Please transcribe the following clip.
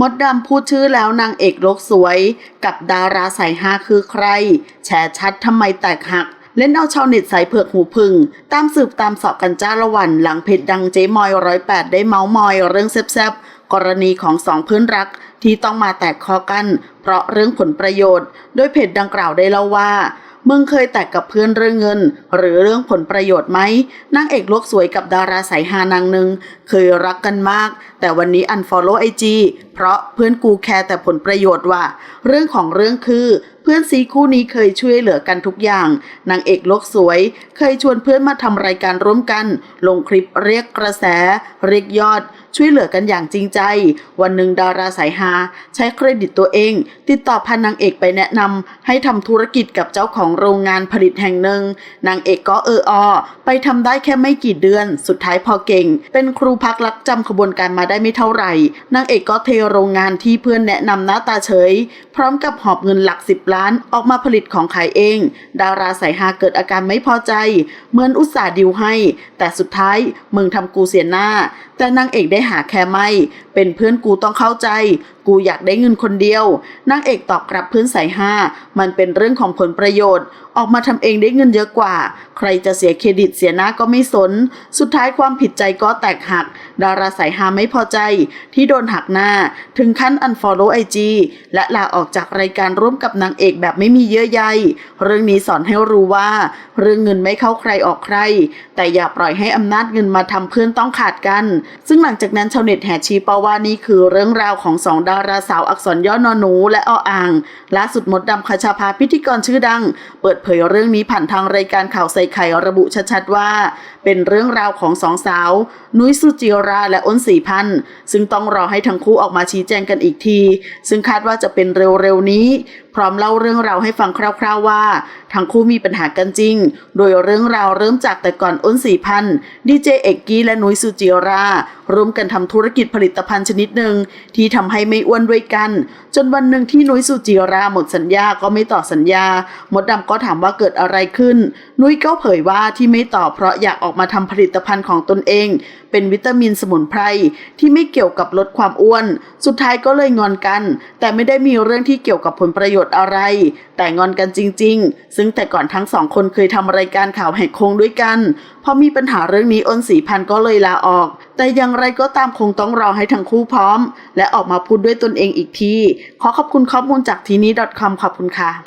มดดำพูดชื่อแล้วนางเอกโลกสวย กับดาราสายฮาคือใครแฉชัดทำไมแตกหัก เล่นเอาชาวเน็ตสายเผือกหูพึ่งตามสืบตามสอบกันจ้าละวัน หลังเพจดังเจ๊มอยร้อยแปดได้เมาส์มอยเรื่องแซบๆ กรณีของสองเพื่อนรักที่ต้องมาแตกคอกัน เพราะเรื่องผลประโยชน์ โดยเพจดังกล่าวได้เล่าว่ามึงเคยแตกกับเพื่อนเรื่องเงิน หรือเรื่องผลประโยชน์ไหมนางเอกโลกสวยกับดาราสายฮานางหนึ่งเคยรักกันมาก แต่วันนี้อันฟอลโล่ไอจี เพราะเพื่อนกูแคร์แต่ผลประโยชน์ว่า เรื่องของเรื่องคือ เพื่อนซีคู่นี้เคยช่วยเหลือกันทุกอย่าง นางเอกโลกสวย เคยชวนเพื่อนมาทำรายการร่วมกัน ลงคลิปเรียกกระแส เรียกยอด ช่วยเหลือกันอย่างจริงใจ วันหนึ่งดาราสายฮาใช้เครดิตตัวเอง ติดต่อพันนางเอกไปแนะนำให้ทำธุรกิจกับเจ้าของโรงงานผลิตแห่งหนึ่งนางเอกก็เอออไปทำได้แค่ไม่กี่เดือน สุดท้ายพอเก่ง เป็นครูพักรักจำขบวนการมาได้ไม่เท่าไหร่นางเอกก็เทโรงงานที่เพื่อนแนะนำหน้าตาเฉย พร้อมกับหอบเงินหลักสิบล้านออกมาผลิตของขายเอง ดาราสายฮาเกิดอาการไม่พอใจ เหมือนอุตส่าห์ดิวให้ แต่สุดท้ายมึงทำกูเสียหน้า แต่นางเอกได้หาแค่ไม่ เป็นเพื่อนกูต้องเข้าใจ กูอยากได้เงินคนเดียวนางเอกตอบกลับพื่อนสายห้ามันเป็นเรื่องของผลประโยชน์ ออกมาทำเองได้เงินเยอะกว่า ใครจะเสียเครดิตเสียหน้าก็ไม่สน สุดท้ายความผิดใจก็แตกหัก ดาราสายฮาไม่พอใจ ที่โดนหักหน้า ถึงขั้น unfollow IG และลาออกจากรายการร่วมกับนางเอกแบบไม่มีเยื่อใยเรื่องนี้สอนให้รู้ว่า เรื่องเงินไม่เข้าใครออกใคร แต่อย่าปล่อยให้อำนาจเงินมาทำเพื่อนต้องขาดกัน ซึ่งหลังจากนั้นชาวเน็ตแห่ชี้เป้าว่านี่คือเรื่องราวของสองดาราสาวอักษรย่อนอหนู และออ่างล่าสุดมดดำคชาภาพิธีกรชื่อดัง เปิดเผยเรื่องนี้ผ่านทางรายการข่าวใส่ไข่ระบุชัดๆว่า เป็นเรื่องราวของสองสาว นุ้ยสุจิราและอ้นสีพันธ์ซึ่งต้องรอให้ทั้งคู่ออกมาชี้แจงกันอีกที ซึ่งคาดว่าจะเป็นเร็วๆนี้พร้อมเล่าเรื่องราวให้ฟังคร่าวๆว่า ทั้งคู่มีปัญหากันจริง โดยเรื่องราวเริ่มจากแต่ก่อนอ้นสี่พันดีเจเอกกี้และนุ้ยสุจิราร่วมกันทำธุรกิจผลิตภัณฑ์ชนิดหนึ่งที่ทำให้ไม่อ้วนด้วยกัน จนวันหนึ่งที่นุ้ยสุจิราหมดสัญญาก็ไม่ต่อสัญญา มดดำก็ถามว่าเกิดอะไรขึ้น นุ้ยก็เผยว่าที่ไม่ตอบเพราะอยากออกมาทำผลิตภัณฑ์ของตนเอง เป็นวิตามินสมุนไพรที่ไม่เกี่ยวกับลดความอ้วน สุดท้ายก็เลยงอนกัน แต่ไม่ได้มีเรื่องที่เกี่ยวกับผลประโยชน์อะไร แต่งอนกันจริง ๆ ซึ่งแต่ก่อนทั้งสองคนเคยทำรายการข่าวแหกโค้งด้วยกัน พอมีปัญหาเรื่องนี้อ้นสีพันก็เลยลาออก แต่อย่างไรก็ตามคงต้องรอให้ทั้งคู่พร้อม และออกมาพูดด้วยตนเองอีกที ขอขอบคุณข้อมูลจากทีนี้ .com ขอบคุณค่ะ